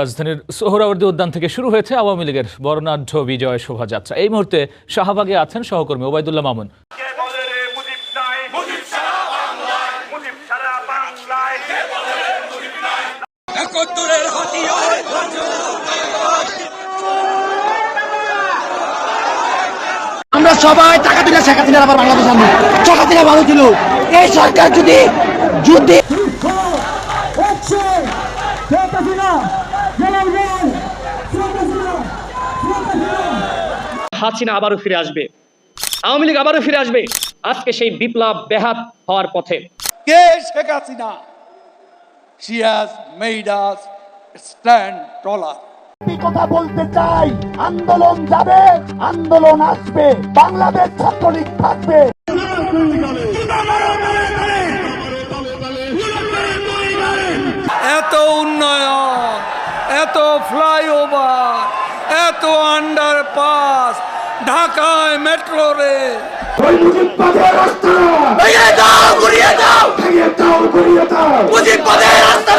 রাজধানীর সোহরাওয়ার্দী উদ্যান থেকে শুরু হয়েছে আওয়ামী লীগের বর্ণাঢ্য বিজয় শোভাযাত্রা। এই মুহূর্তে শাহবাগে আছেন সহকর্মী ওবায়দুল্লাহ মামুন। আমরা সবাই টাকা দিলে শেখ হাসিনার আবার বাংলাদেশ আনব। শেখ হাসিনা ভালো ছিল। এই সরকার যদি যুদ্ধে হাসিনা আবারও ফিরে আসবে। আওয়ামী লীগ আবারও ফিরে আসবে। আজকে সেই বিপ্লব ব্যাহাত হওয়ার পথে। কে Sheikh Hasina? She has made us stand taller কথা বলতে চাই আন্দোলন যাবে আন্দোলন আসবে বাংলাদেশ ছাত্রলীগ থাকবে। এত এত ফ্লাইওভার এত আন্ডারপাস ঢাকায় মেট্রো রেল রাস্তা দাও দাও। দাও দাও। রাস্তা